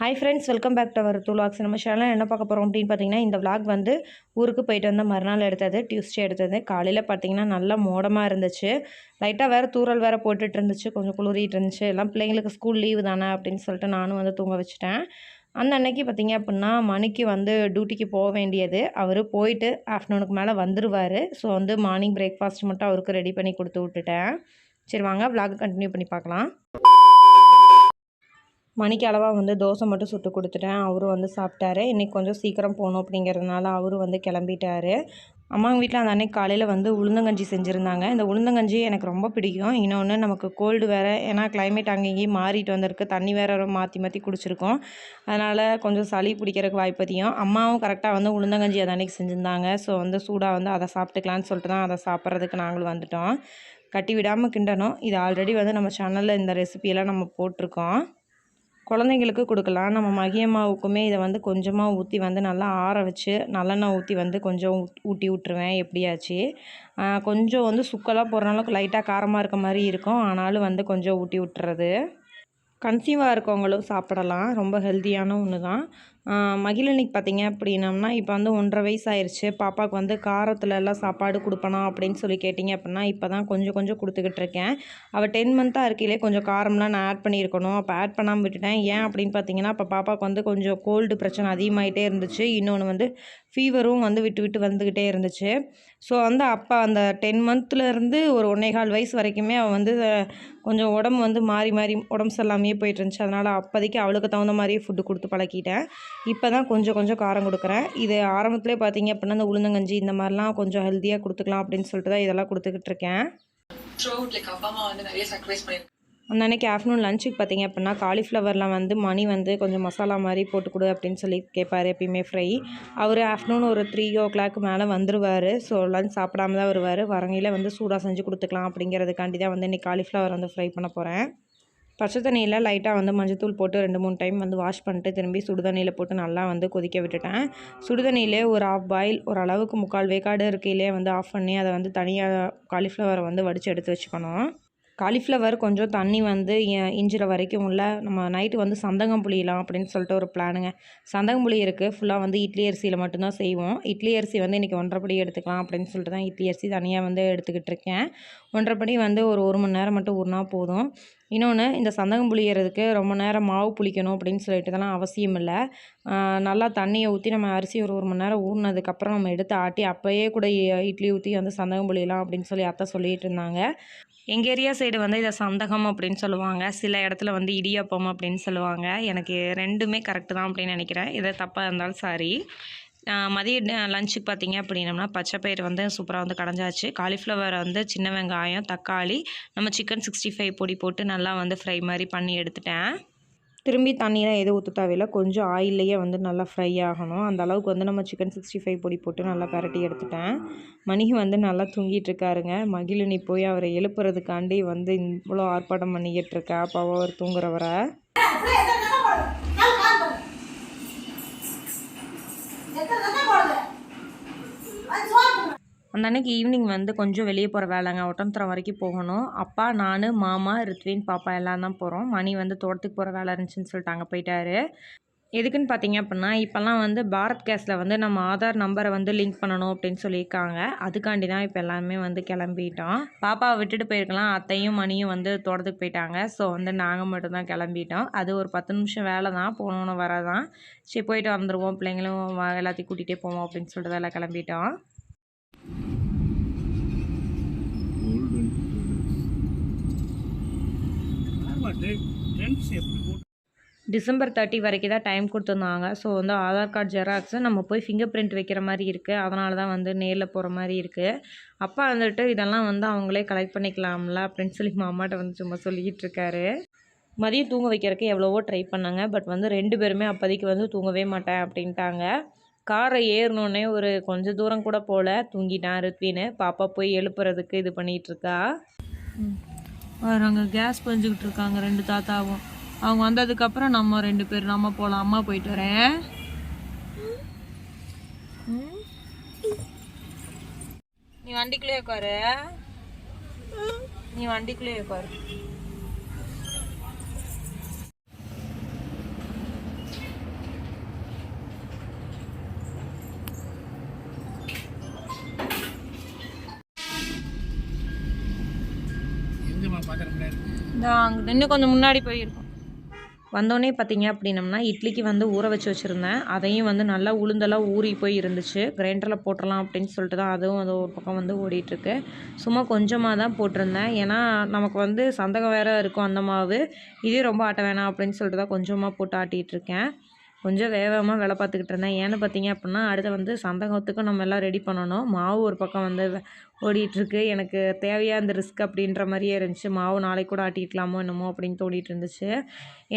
Hi friends welcome back to our துலாக்ஸ் நம்ம channel என்ன பார்க்க போகிறோம் அப்படின்னு பார்த்தீங்கன்னா இந்த விளாக் வந்து ஊருக்கு போயிட்டு வந்த மறுநாள் எடுத்தது டியூஸ்டே எடுத்தது. காலையில் பார்த்தீங்கன்னா நல்லா மோடமாக இருந்துச்சு. லைட்டாக வேறு தூறல் வேறு போட்டுட்டு இருந்துச்சு. கொஞ்சம் குளிரிட்டு இருந்துச்சு. எல்லாம் பிள்ளைங்களுக்கு ஸ்கூல் லீவு தானே அப்படின்னு சொல்லிட்டு நானும் வந்து தூங்க வச்சுட்டேன். அந்த அன்னைக்கு பார்த்தீங்க அப்படின்னா மணிக்கு வந்து டியூட்டிக்கு போக வேண்டியது. அவர் போயிட்டு ஆஃப்டர்நூனுக்கு மேலே வந்துடுவார் ஸோ வந்து மார்னிங் பிரேக்ஃபாஸ்ட் மட்டும் அவருக்கு ரெடி பண்ணி கொடுத்து விட்டுட்டேன். சரி வாங்க விளாக் கண்டினியூ பண்ணி பார்க்கலாம். மணிக்கு அளவாக வந்து தோசை மட்டும் சுட்டு கொடுத்துட்டேன். அவரும் வந்து சாப்பிட்டாரு. இன்றைக்கி கொஞ்சம் சீக்கிரம் போகணும் அப்படிங்கிறதுனால அவரும் வந்து கிளம்பிட்டாரு. அம்மாங்க வீட்டில் அந்த அன்னைக்கு காலையில் வந்து உளுந்தங்கஞ்சி செஞ்சுருந்தாங்க. இந்த உளுந்தங்கஞ்சி எனக்கு ரொம்ப பிடிக்கும். இன்னொன்று நமக்கு கோல்டு வேறு ஏன்னா கிளைமேட் அங்கேயும் இங்கேயும் மாறிட்டு வந்திருக்கு. தண்ணி வேறு மாற்றி மாற்றி குடிச்சிருக்கோம். அதனால் கொஞ்சம் சளி பிடிக்கிறதுக்கு வாய்ப்பு அதிகம். அம்மாவும் கரெக்டாக வந்து உளுந்தங்கஞ்சி அது அன்றைக்கி செஞ்சுருந்தாங்க. ஸோ வந்து சூடாக வந்து அதை சாப்பிட்டுக்கலான்னு சொல்லிட்டு தான் அதை சாப்பிட்றதுக்கு நாங்களும் வந்துட்டோம். கட்டி விடாமல் கிண்டணும். இது ஆல்ரெடி வந்து நம்ம சேனலில் இந்த ரெசிபியெல்லாம் நம்ம போட்டிருக்கோம். குழந்தைங்களுக்கு கொடுக்கலாம். நம்ம மகியமாவுக்குமே இதை வந்து கொஞ்சமாக ஊற்றி வந்து நல்லா ஆற வச்சு நல்லெண்ணெய் ஊற்றி வந்து கொஞ்சம் ஊட்டி விட்ருவேன் எப்படியாச்சு. கொஞ்சம் வந்து சுக்கெல்லாம் போடுற அளவுக்கு லைட்டாக காரமாக இருக்க மாதிரி இருக்கும். ஆனாலும் வந்து கொஞ்சம் ஊட்டி விட்டுறது. கன்சீவாக இருக்கவங்களும் சாப்பிடலாம். ரொம்ப ஹெல்த்தியான ஒன்று தான் மகிழனிக்கு பார்த்தீங்க அப்படின்னம்னா இப்போ வந்து ஒன்றரை வயசு ஆயிடுச்சு பாப்பாவுக்கு வந்து காரத்தில் எல்லாம் சாப்பாடு கொடுப்பனா அப்படின்னு சொல்லி கேட்டிங்க அப்படின்னா இப்போ தான் கொஞ்சம் கொஞ்சம் கொடுத்துக்கிட்டு இருக்கேன். அவள் டென் மந்த்தாக இருக்கையிலே கொஞ்சம் காரம்லாம் நான் ஆட் பண்ணியிருக்கணும். அப்போ ஆட் பண்ணாமல் விட்டுட்டேன். ஏன் அப்படின்னு பார்த்தீங்கன்னா இப்போ பாப்பாவுக்கு வந்து கொஞ்சம் கோல்டு பிரச்சனை அதிகமாகிட்டே இருந்துச்சு. இன்னொன்று வந்து ஃபீவரும் வந்து விட்டு விட்டு வந்துக்கிட்டே இருந்துச்சு. ஸோ வந்து அப்போ அந்த டென் மந்த்லேருந்து ஒரு ஒன்றே கால் வயசு வரைக்குமே அவள் வந்து கொஞ்சம் உடம்பு வந்து மாறி மாறி உடம்பு சரியில்லாமையே போயிட்டு இருந்துச்சு. அதனால் அப்போதைக்கு அவளுக்கு தகுந்த மாதிரியே ஃபுட்டு கொடுத்து பழக்கிட்டேன். இப்போ தான் கொஞ்சம் கொஞ்சம் காரம் கொடுக்குறேன். இது ஆரம்பத்திலே பார்த்தீங்க அப்படின்னா இந்த உளுந்தங்கஞ்சி இந்த மாதிரிலாம் கொஞ்சம் ஹெல்த்தியாக கொடுத்துக்கலாம் அப்படின்னு சொல்லிட்டு தான் இதெல்லாம் கொடுத்துக்கிட்டு இருக்கேன். அன்னைக்கு ஆஃப்டர்நூன் லஞ்சுக்கு பார்த்தீங்க அப்படின்னா காலிஃப்ளவரில் வந்து மணி வந்து கொஞ்சம் மசாலா மாதிரி போட்டு கொடு அப்படின்னு சொல்லி கேட்பார் எப்பயுமே ஃப்ரை அவர் ஆஃப்டர்நூன் ஒரு த்ரீ ஓ கிளாக் மேலே வந்துடுவார் ஸோ லஞ்ச் சாப்பிடாம தான் வருவார். வரங்கையில் வந்து சூடாக செஞ்சு கொடுத்துக்கலாம் அப்படிங்கிறதுக்காண்டி தான் வந்து இன்றைக்கி காலிஃப்ளவர் வந்து ஃப்ரை பண்ண போகிறேன் பச்சை தண்ணியில் லைட்டாக வந்து மஞ்சத்தூள் போட்டு ரெண்டு மூணு டைம் வந்து வாஷ் பண்ணிட்டு திரும்பி சுடுதண்ணியில் போட்டு நல்லா வந்து கொதிக்க விட்டுட்டேன். சுடுதண்ணியிலே ஒரு ஆஃப் பாயில் ஒரு அளவுக்கு முக்கால் வேக்காடு இருக்கையிலே வந்து ஆஃப் பண்ணி அதை வந்து தனியாக காலிஃப்ளவரை வந்து வடித்து எடுத்து வச்சுக்கணும். காலிஃப்ளவர் கொஞ்சம் தண்ணி வந்து இஞ்சிற வரைக்கும் உள்ள நம்ம நைட்டு வந்து சந்தகம் புளியலாம் அப்படின்னு சொல்லிட்டு ஒரு பிளானுங்க சந்தகம் புளி இருக்குது ஃபுல்லாக வந்து இட்லி அரிசியில் மட்டும்தான் செய்வோம். இட்லி அரிசி வந்து இன்றைக்கி ஒன்றரைப்படி எடுத்துக்கலாம் அப்படின்னு சொல்லிட்டு தான் இட்லி அரிசி தனியாக வந்து எடுத்துக்கிட்டு இருக்கேன். ஒன்றரைப்படி வந்து ஒரு ஒரு மணி நேரம் மட்டும் ஊறினா போதும். இன்னொன்று இந்த சந்தகம் புளியறதுக்கு ரொம்ப நேரம் மாவு புளிக்கணும் அப்படின்னு சொல்லிட்டு இதெல்லாம் அவசியம் இல்லை. நல்லா தண்ணியை ஊற்றி நம்ம அரிசி ஒரு ஒரு மணி நேரம் ஊறினதுக்கப்புறம் நம்ம எடுத்து ஆட்டி அப்போயே கூட இ- இட்லி ஊற்றி வந்து சந்தகம் புளியலாம் அப்படின்னு சொல்லி அத்தை சொல்லிட்டு இருந்தாங்க. எங்கள் ஏரியா சைடு வந்து இதை சந்தகம் அப்படின்னு சொல்லுவாங்க. சில இடத்துல வந்து இடியாப்பம் அப்படின்னு சொல்லுவாங்க. எனக்கு ரெண்டுமே கரெக்டு தான் அப்படின்னு நினைக்கிறேன். இதை தப்பாக இருந்தாலும் சாரி. மதிய லஞ்சுக்கு பார்த்தீங்க அப்படின்னம்னா பச்சை பயிர் வந்து சூப்பராக வந்து கடைஞ்சாச்சு. காலிஃப்ளவர் வந்து சின்ன வெங்காயம் தக்காளி நம்ம சிக்கன் சிக்ஸ்டி ஃபைவ் பொடி போட்டு நல்லா வந்து ஃப்ரை மாதிரி பண்ணி எடுத்துட்டேன். திரும்பி தண்ணியெலாம் எதுவும் ஊற்ற தேவையில்ல. கொஞ்சம் ஆயில்லையே வந்து நல்லா ஃப்ரை ஆகணும். அந்த அளவுக்கு வந்து நம்ம சிக்கன் சிக்ஸ்டி ஃபைவ் பொடி போட்டு நல்லா பரட்டி எடுத்துட்டேன். மணிகி வந்து நல்லா தூங்கிட்டு இருக்காருங்க மகிழினி போய் அவரை எழுப்புறதுக்காண்டி வந்து இவ்வளோ ஆர்ப்பாட்டம் பண்ணிக்கிட்டு இருக்கா. அப்போ அவர் தூங்குறவரை. அந்த அன்றைக்கி ஈவினிங் வந்து கொஞ்சம் வெளியே போகிற வேலைங்க. ஒட்டன்துறம் வரைக்கும் போகணும். அப்பா நான் மாமா ரித்வின் பாப்பா எல்லாம் தான் போகிறோம் மணி வந்து தோட்டத்துக்கு போகிற வேலை இருந்துச்சுன்னு சொல்லிட்டு அங்கே போயிட்டாரு. எதுக்குன்னு பார்த்தீங்க அப்படின்னா இப்போல்லாம் வந்து பாரத் கேஸில் வந்து நம்ம ஆதார் நம்பரை வந்து லிங்க் பண்ணணும் அப்படின்னு சொல்லியிருக்காங்க. அதுக்காண்டி தான் இப்போ எல்லாமே வந்து கிளம்பிட்டோம். பாப்பாவை விட்டுட்டு போயிருக்கலாம். அத்தையும் மணியும் வந்து தோட்டத்துக்கு போயிட்டாங்க. ஸோ வந்து நாங்கள் மட்டும்தான் கிளம்பிட்டோம். அது ஒரு பத்து நிமிஷம் வேலை தான். போகணுன்னு வரதான். சரி போயிட்டு வந்துடுவோம் பிள்ளைங்களும் எல்லாத்தையும் கூட்டிகிட்டே போவோம் அப்படின்னு சொல்லிட்டு வேலை கிளம்பிட்டோம். டிசம்பர் தேர்ட்டி வரைக்கும் தான் டைம் கொடுத்துருந்தாங்க. ஸோ வந்து ஆதார் கார்டு ஜெராக்ஸு நம்ம போய் ஃபிங்கர் பிரிண்ட் வைக்கிற மாதிரி இருக்குது அதனால தான் வந்து நேரில் போகிற மாதிரி இருக்குது அப்பா வந்துட்டு இதெல்லாம் வந்து அவங்களே கலெக்ட் பண்ணிக்கலாம்ல அப்படின்னு சொல்லி மாமாட்ட வந்து சும்மா சொல்லிக்கிட்டு இருக்காரு. மதியம் தூங்க வைக்கிறதுக்கு எவ்வளவோ ட்ரை பண்ணாங்க. பட் வந்து ரெண்டு பேருமே அப்போதைக்கு வந்து தூங்கவே மாட்டேன் அப்படின்ட்டாங்க. காரை ஏறினோடனே ஒரு கொஞ்சம் தூரம் கூட போகல தூங்கிட்டான் ரித்வின்னு. பாப்பா போய் எழுப்புறதுக்கு இது பண்ணிகிட்டு இருக்கா அங்கே கேஸ் பஞ்சுக்கிட்டு இருக்காங்க ரெண்டு தாத்தாவும். அவங்க வந்ததுக்கப்புறம் நம்ம ரெண்டு பேர் நம்ம போகலாம் அம்மா போயிட்டு வரேன். நீ வண்டிக்குள்ளேயே உட்காரு நீ வண்டிக்குள்ளேயே உட்காரு இந்த அங்கே இன்னும் கொஞ்சம் முன்னாடி போயிருக்கோம். வந்தோடனே பார்த்தீங்க அப்படின்னம்னா இட்லிக்கு வந்து ஊற வச்சு வச்சுருந்தேன். அதையும் வந்து நல்லா உளுந்தெல்லாம் ஊறி போய் இருந்துச்சு. கிரைண்டரில் போட்டுடலாம் அப்படின்னு சொல்லிட்டு தான் அதுவும் அது ஒரு பக்கம் வந்து ஓடிட்டுருக்கு. சும்மா கொஞ்சமாக தான் போட்டிருந்தேன். ஏன்னா நமக்கு வந்து சந்தகம் வேறு இருக்கும் அந்த மாவு. இதே ரொம்ப ஆட்ட வேணாம் அப்படின்னு சொல்லிட்டு தான் கொஞ்சமாக போட்டு ஆட்டிகிட்டு இருக்கேன் கொஞ்சம் வேகமாக வேலை பார்த்துக்கிட்டு இருந்தேன். ஏன்னு பார்த்தீங்க அப்படின்னா அடுத்து வந்து சந்தகத்துக்கும் நம்ம எல்லாம் ரெடி பண்ணணும். மாவு ஒரு பக்கம் வந்து ஓடிட்டுருக்கு எனக்கு தேவையா இந்த ரிஸ்க் அப்படின்ற மாதிரியே இருந்துச்சு. மாவு நாளைக்கு கூட ஆட்டிக்கலாமோ என்னமோ அப்படின்னு தோண்டிகிட்டு இருந்துச்சு.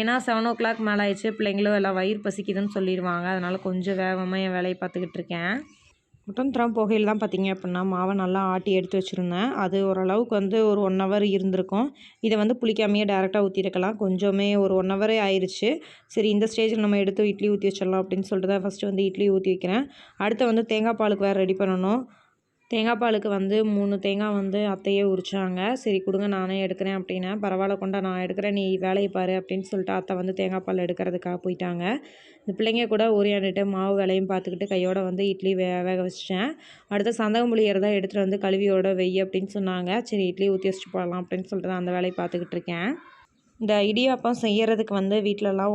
ஏன்னா செவன் ஓ கிளாக் மேலே ஆயிடுச்சு. பிள்ளைங்களும் எல்லாம் வயிறு பசிக்குதுன்னு சொல்லிடுவாங்க. அதனால் கொஞ்சம் வேகமாக என் வேலையை பார்த்துக்கிட்டு இருக்கேன். முட்டந்திரம் போகையில் தான் பார்த்தீங்க அப்படின்னா மாவை நல்லா ஆட்டி எடுத்து வச்சுருந்தேன். அது ஓரளவுக்கு வந்து ஒரு ஒன் ஹவர் இருந்திருக்கும். இதை வந்து புளிக்காமையே டேரெக்டாக ஊற்றிருக்கலாம் கொஞ்சமே ஒரு ஒன் ஹவரே ஆயிடுச்சு சரி இந்த ஸ்டேஜில் நம்ம எடுத்து இட்லி ஊற்றி வச்சிடலாம் அப்படின்னு சொல்லிட்டு தான் ஃபஸ்ட்டு வந்து இட்லி ஊற்றி வைக்கிறேன். அடுத்து வந்து தேங்காய் பாலுக்கு வேறு ரெடி பண்ணணும். தேங்காய் பாலுக்கு வந்து மூணு தேங்காய் வந்து அத்தையே உரிச்சாங்க. சரி கொடுங்க நானே எடுக்கிறேன் அப்படின்னா. பரவாயில்ல கொண்டா நான் எடுக்கிறேன். நீ வேலையை பாரு அப்படின்னு சொல்லிட்டு அத்தை வந்து தேங்காய் பால் எடுக்கிறதுக்காக போயிட்டாங்க. இந்த பிள்ளைங்க கூட ஓரியாண்டுட்டு மாவு வேலையும் பார்த்துக்கிட்டு கையோட வந்து இட்லி வே வேக வச்சிட்டேன். அடுத்து சந்தகம் புளியறதா எடுத்துகிட்டு வந்து கழுவியோட வெய் அப்படின்னு சொன்னாங்க. சரி இட்லி ஊற்றி வச்சுட்டு போடலாம் அப்படின்னு சொல்லிட்டு தான் அந்த வேலையை பார்த்துக்கிட்டு இருக்கேன். இந்த இடியாப்பம் செய்யறதுக்கு வந்து வீட்டிலலாம்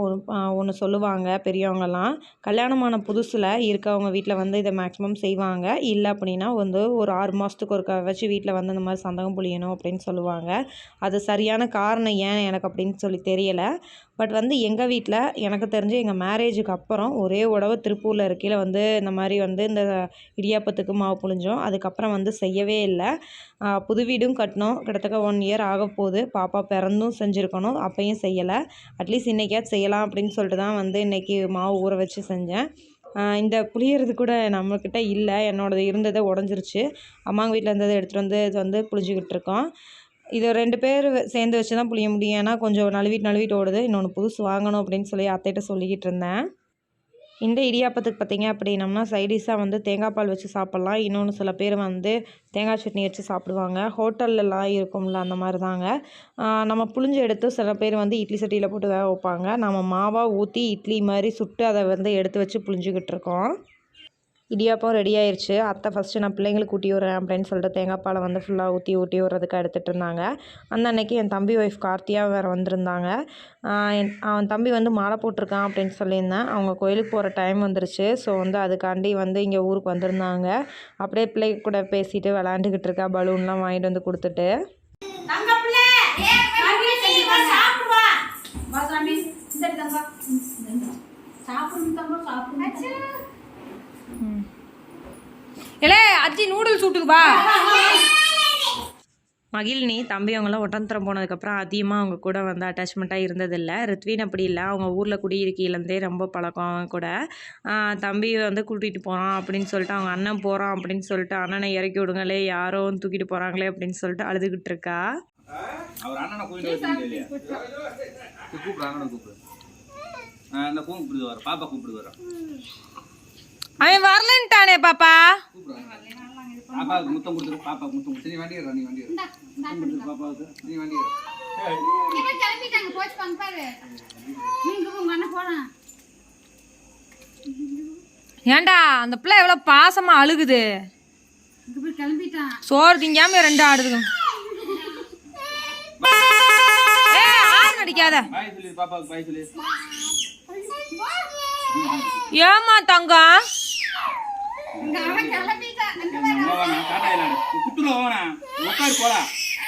ஒன்று சொல்லுவாங்க பெரியவங்கலாம். கல்யாணமான புதுசில் இருக்கவங்க வீட்டில் வந்து இதை மேக்ஸிமம் செய்வாங்க. இல்லை அப்படின்னா வந்து ஒரு ஆறு மாதத்துக்கு ஒருக்கா வச்சு வீட்டில் வந்து இந்த மாதிரி சந்தகம் புளியணும் அப்படின்னு சொல்லுவாங்க. அது சரியான காரணம் ஏன் எனக்கு அப்படின்னு சொல்லி தெரியலை. பட் வந்து எங்கள் வீட்டில் எனக்கு தெரிஞ்சு எங்கள் மேரேஜுக்கு அப்புறம் ஒரே உடவை திருப்பூரில் இருக்கையில் வந்து இந்த மாதிரி வந்து இந்த இடியாப்பத்துக்கு மாவு புழிஞ்சோம். அதுக்கப்புறம் வந்து செய்யவே இல்லை. புது வீடும் கட்டினோம். கிட்டத்தட்ட ஒன் இயர் ஆக போகுது பாப்பா பிறந்தும் செஞ்சுருக்கணும். அப்பையும் செய்யலை. அட்லீஸ்ட் இன்றைக்கியாச்சும் செய்யலாம் அப்படின்னு சொல்லிட்டு தான் வந்து இன்றைக்கி மாவு ஊற வச்சு செஞ்சேன். இந்த புளியறது கூட நம்மக்கிட்ட இல்லை. என்னோடது இருந்ததை உடஞ்சிருச்சு. அம்மாங்க வீட்டில் இருந்ததை எடுத்துகிட்டு வந்து இது வந்து புளிஞ்சிக்கிட்டு இருக்கோம். இது ரெண்டு பேர் சேர்ந்து வச்சு தான் புளிய முடியும். ஏன்னா கொஞ்சம் நழுவிட்டு நழுவிட்டு ஓடுது. இன்னொன்று புதுசு வாங்கணும் அப்படின்னு சொல்லி அத்தைகிட்ட சொல்லிக்கிட்டு இருந்தேன். இந்த இடியாப்பத்துக்கு பார்த்திங்க அப்படின்னம்னா சைடிஷாக வந்து தேங்காய் பால் வச்சு சாப்பிட்லாம். இன்னொன்று சில பேர் வந்து தேங்காய் சட்னி வச்சு சாப்பிடுவாங்க. ஹோட்டல்லலாம் இருக்கும்ல அந்த மாதிரி தாங்க நம்ம புளிஞ்சு எடுத்து சில பேர் வந்து இட்லி சட்டியில் போட்டு வேக வைப்பாங்க. நம்ம மாவாக ஊற்றி இட்லி மாதிரி சுட்டு அதை வந்து எடுத்து வச்சு புளிஞ்சிக்கிட்டு இருக்கோம். இடியாப்பம் ரெடி ஆயிருச்சு. அத்தை ஃபஸ்ட்டு நான் பிள்ளைங்களுக்கு ஊட்டி விட்றேன் அப்படின்னு சொல்லிட்டு தேங்காய் பாலை வந்து ஃபுல்லாக ஊற்றி ஊட்டி விட்றதுக்கு எடுத்துகிட்டு இருந்தாங்க. அந்த அன்னைக்கு என் தம்பி ஒய்ஃப் கார்த்தியா வேறு வந்திருந்தாங்க. அவன் தம்பி வந்து மாலை போட்டிருக்கான் அப்படின்னு சொல்லியிருந்தேன். அவங்க கோயிலுக்கு போகிற டைம் வந்துருச்சு. ஸோ வந்து அதுக்காண்டி வந்து இங்கே ஊருக்கு வந்திருந்தாங்க. அப்படியே பிள்ளைங்க கூட பேசிட்டு விளாண்டுக்கிட்டு இருக்கா. பலூன்லாம் வாங்கிட்டு வந்து கொடுத்துட்டு. இல்லை அஜி நூடுல்ஸ் விட்டுக்கு வா மகிழினி தம்பி அவங்களாம் ஒட்டந்தரம் போனதுக்கப்புறம் அதிகமாக அவங்க கூட வந்து அட்டாச்மெண்ட்டாக இருந்ததில்லை. ரித்வின் அப்படி இல்லை. அவங்க ஊரில் குடியிருக்கையிலேருந்தே ரொம்ப பழக்கம் கூட. தம்பியை தம்பி வந்து கூட்டிகிட்டு போகிறான் அப்படின்னு சொல்லிட்டு அவங்க அண்ணன் போகிறான் அப்படின்னு சொல்லிட்டு அண்ணனை இறக்கி விடுங்களே யாரோ தூக்கிட்டு போகிறாங்களே அப்படின்னு சொல்லிட்டு அழுதுகிட்டு இருக்கா? அவர் அண்ணனை பாப்பா கூப்பிடுவார் அவன் வரலன்ட்டானே பாப்பா. பாப்பாவுக்கு முத்தம் கொடுத்துரு பாப்பாவுக்கு முத்தம் கொடுத்து நீ வண்டிடுற நீ வண்டிடுற. முத்தம் கொடுத்துரு பாப்பாவுக்கு. நீ வண்டிடுற. இப்ப கிளம்பிட்டாங்க போச்சு பாங்க பாரு. நீங்க உங்க அண்ணன் போலாம் ஏன்டா அந்த பிள்ளை எவ்வளோ பாசமா அழுகுது. இங்க போய் கிளம்பிட்டான். சோறு திங்காம ரெண்டு ஆடுதுங்க அடிக்காத. பாய் சொல்லி பாப்பாவுக்கு பாய் சொல்லி. ஏமா தங்கம்?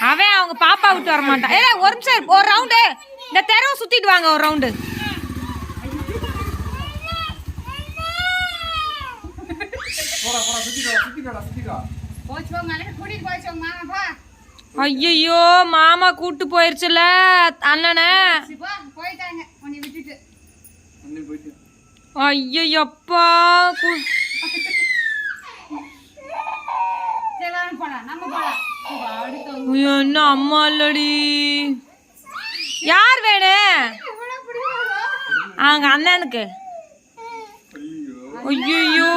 அவன் அவங்க பாப்பா விட்டு வர மாட்டான். ஏ ஒரு நிமிஷம் ஒரு ரவுண்டு இந்த தெருவை சுத்திட்டு வாங்க ஒரு ரவுண்டு உங்க மாமா பா. ஐயையோ மாமா கூட்டு போயிருச்சுல அண்ணனை. சரி, போ போயிட்டாங்க உன்னை விட்டுட்டு அண்ணன் போயிட்டு ஐயப்பா சரி வாங்க போலாம் நம்ம போலாம் போ, அடுத்த என்ன அம்மா இல்லடி? யார் வேணும் அவங்க அண்ணனுக்கு. ஐயோ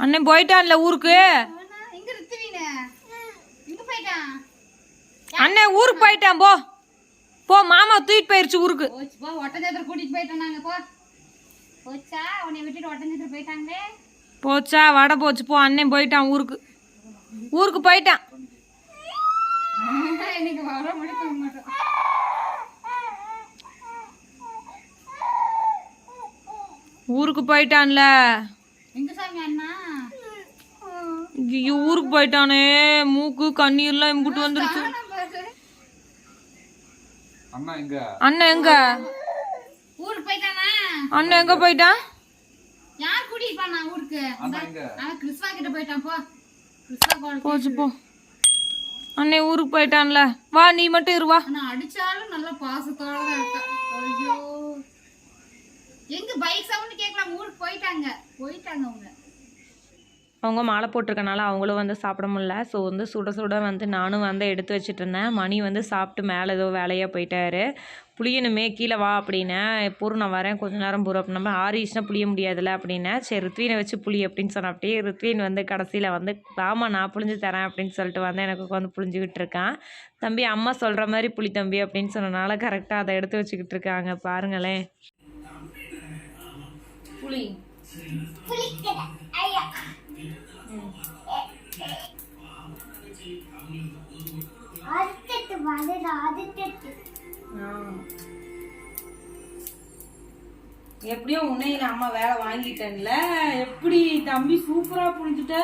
அண்ணன் போயிட்டான்ல ஊருக்கு. அண்ணன் ஊருக்கு போயிட்டான் போ. போ மாமா தூக்கிட்டு போயிருச்சு ஊருக்கு. கூட்டிட்டு போயிட்டோம் நாங்க போ. போச்சா? உன்னை விட்டுட்டு ஒட்டஞ்சத்திர போயிட்டாங்களே. போச்சா வடை போச்சு போ அண்ணன் போயிட்டான் ஊருக்கு. ஊருக்கு போயிட்டான். ஊருக்கு போயிட்டான்ல. எங்க சாமி அண்ணா? ஐயோ ஊருக்கு போயிட்டானே. மூக்கு கண்ணீர்லாம் இம்புட்டு வந்துருச்சு. அண்ணா எங்க? அண்ணன் எங்க? அண்ணன் எங்க போயிட்டான்? கூட்டிட்டு போனா ஊருக்கு. அண்ணா அவன் கிறிஸ்வா கிட்ட போயிட்டான் போ. போச்சு போ அண்ணன் ஊருக்கு போயிட்டான்ல. வா நீ மட்டும் இரு வா. ஆனா அடிச்சாலும் நல்ல பாசத்தோட தான் இருக்கா ஐயோ. எங்க பைக் சவுண்ட் கேட்கலாம் ஊருக்கு போயிட்டாங்க. போயிட்டாங்க அவங்க. அவங்க மாலை போட்டிருக்கனால அவங்களும் வந்து சாப்பிட முடில ஸோ வந்து சுட சுட வந்து நானும் வந்து எடுத்து வச்சுட்டு இருந்தேன் மணி வந்து சாப்பிட்டு மேலே ஏதோ வேலையாக போயிட்டாரு. புளியணுமே கீழே வா அப்படின்னேன் பொறு நான் வரேன். கொஞ்ச நேரம் பொறு நம்ம ஆறிச்சுனா புளிய முடியாதுல்ல அப்படின்னேன் சரி ருத்வீனை வச்சு புளி அப்படின்னு சொன்ன அப்படியே ருத்வீன் வந்து கடைசியில் வந்து வாமா நான் புளிஞ்சு தரேன் அப்படின்னு சொல்லிட்டு வந்து எனக்கு உட்காந்து புளிஞ்சுக்கிட்டு இருக்கான் தம்பி அம்மா சொல்கிற மாதிரி புளி தம்பி அப்படின்னு சொன்னனால கரெக்டாக அதை எடுத்து வச்சுக்கிட்டு இருக்காங்க. பாருங்களேன். புளி. எப்படியோ உன்னையில அம்மா வேலை வாங்கிட்டேன்ல. எப்படி தம்பி சூப்பரா புரிஞ்சுட்ட?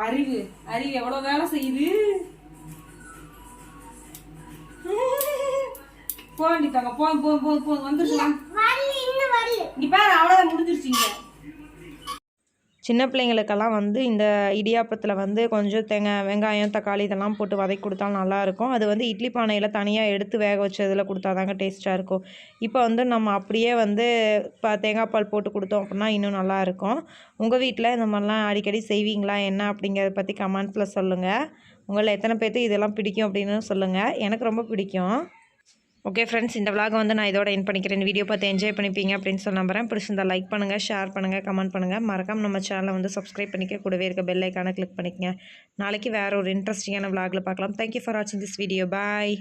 அறிவு அறிவு எவ்வளவு வேலை செய்யுது? போக வேண்டியதாங்க போ போ போ வந்துருக்கலாம் இங்க பாரு அவ்வளோதான் முடிஞ்சிருச்சிங்க சின்ன பிள்ளைங்களுக்கெல்லாம் வந்து இந்த இடியாப்பத்தில் வந்து கொஞ்சம் தேங்காய் வெங்காயம் தக்காளி இதெல்லாம் போட்டு வதக்கி கொடுத்தாலும் நல்லாயிருக்கும். அது வந்து இட்லி பானையில் தனியாக எடுத்து வேக வச்சதில் கொடுத்தாதாங்க டேஸ்ட்டாக இருக்கும். இப்போ வந்து நம்ம அப்படியே வந்து இப்போ தேங்காய் பால் போட்டு கொடுத்தோம் அப்படின்னா இன்னும் நல்லாயிருக்கும். உங்கள் வீட்டில் இந்த மாதிரிலாம் அடிக்கடி செய்வீங்களா? என்ன அப்படிங்கிறத பற்றி கமெண்ட்ஸில் சொல்லுங்கள் உங்களில் எத்தனை பேர்த்து இதெல்லாம் பிடிக்கும் அப்படின்னு சொல்லுங்கள் எனக்கு ரொம்ப பிடிக்கும். ஓகே ஃப்ரெண்ட்ஸ் இந்த விளாக வந்து நான் இதோட என் பண்ணிக்கிறேன். வீடியோ பார்த்து என்ஜாய் பண்ணிப்பீங்க அப்படின்னு சொல்ல நம்புறேன். பிடிச்சிருந்தா லைக் பண்ணுங்கள் ஷேர் பண்ணுங்கள் கமெண்ட் பண்ணுங்கள் மறக்காம நம்ம சேனலை வந்து சப்ஸ்கிரைப் பண்ணிக்க. கூடவே இருக்க பெல் ஐக்கானை கிளிக் பண்ணிக்கங்க. நாளைக்கு வேறு ஒரு இன்ட்ரெஸ்டிங்கான விளாகில் பார்க்கலாம். தேங்க்யூ ஃபார் வாட்சிங் திஸ் வீடியோ பாய்